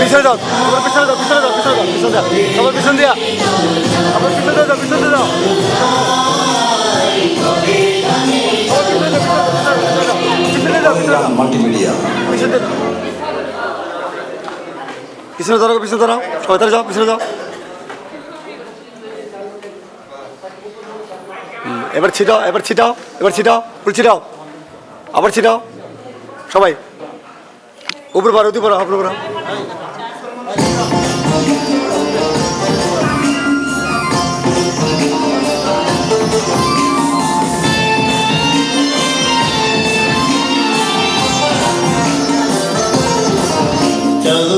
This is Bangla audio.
পিছনে যাও তোমার পিছনে যাও পিছনে যাও পিছনে যাও পিছনে যাও সবার পিছন দিয়া। আবার পিছনে যাও পিছনে যাও। পিছনে যাও পিছনে যাও মাল্টিমিডিয়া পিছনে যাও। পিছনে দাঁড়াও পিছনে দাঁড়াও সবাই তারা যাও পিছনে যাও। এবার ছিটাও এবার ছিটাও এবার ছিটাও, ফুল ছিটাও। আবার ছিটাও। সবাই। উপর পারো উপর উপর চলো